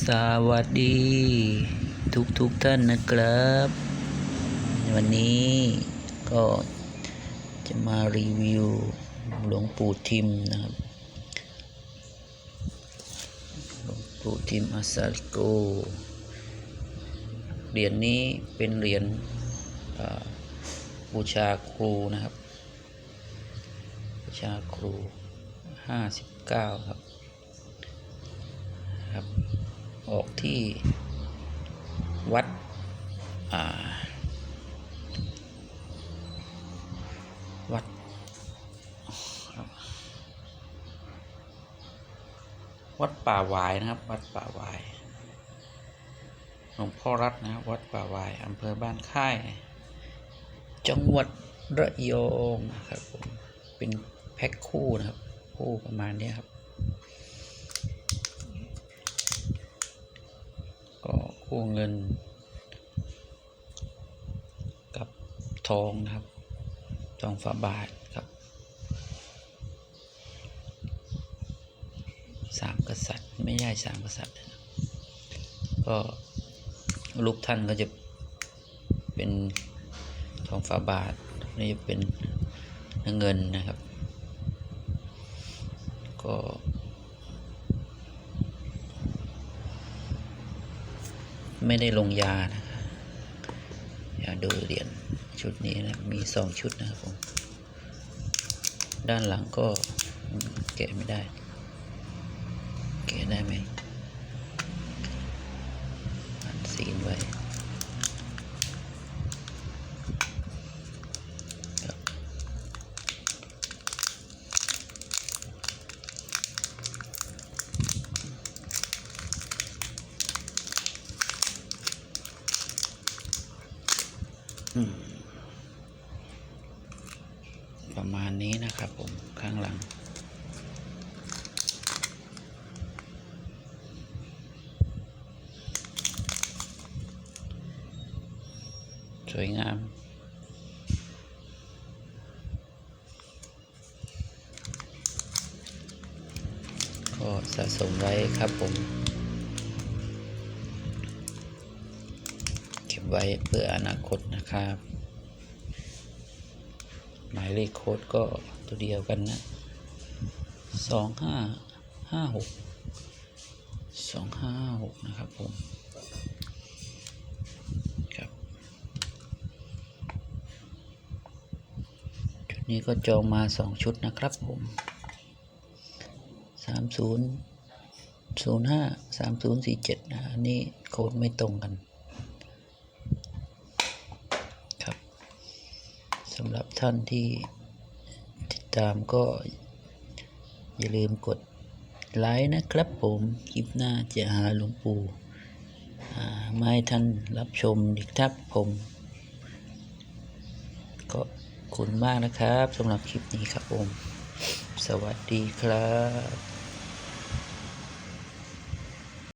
สวัสดี ทุกทุกท่านนะครับ วันนี้ก็จะมารีวิวหลวงปู่ทิมนะครับหลวงปู่ทิมอาซาโกเหรียญนี้เป็นเหรียญบูชาครูนะครับบูชาครูห้าสิบเก้าครับครับ ออกที่วัดวัด วัดป่าวายนะครับ วัดป่าวายหลวงพ่อรัตนะครับวัดป่าวายอำเภอบ้านค่าย จังหวัดระยองนะครับผมเป็นแพ็คคู่นะครับ คู่ประมาณนี้ครับู้เงิน กับทองนะครับ ทองฝาบาทครับสามกษัตริย์ ไม่ใช่สามกษัตริย์ ก็รูปท่านก็จะเป็นทองฝาบาทนี่จะเป็นเงินนะครับ ก็ ไม่ได้ลงยานะอย่าดูเหรียญชุดนี้นะมีสองชุดนะครับผมด้านหลังก็อืมแกะไม่ได้ แกะได้ไหมอันซีนไว้ครับอืม ประมาณนี้นะครับผมข้างหลัง สวยงามก็สะสมไว้ครับผม ไว้เพื่ออนาคตนะครับ หมายเลขโค้ดก็ตัวเดียวกันนะสองห้าห้าหกสองห้าหกนะครับผมครับชุดนี้ก็จองมาสองชุดนะครับผมสามศูนย์ศูนย์ห้าสามศูนย์สี่เจ็ดนะอันนี้โค้ดไม่ตรงกัน ครับสำหรับท่านที่ติดตามก็อย่าลืมกดไลค์นะครับผมคลิปหน้าจะหาหลวงปู่มาให้ท่านรับชมอีกครับผมก็ขอบคุณมากนะครับสำหรับคลิปนี้ครับผม สวัสดีครับ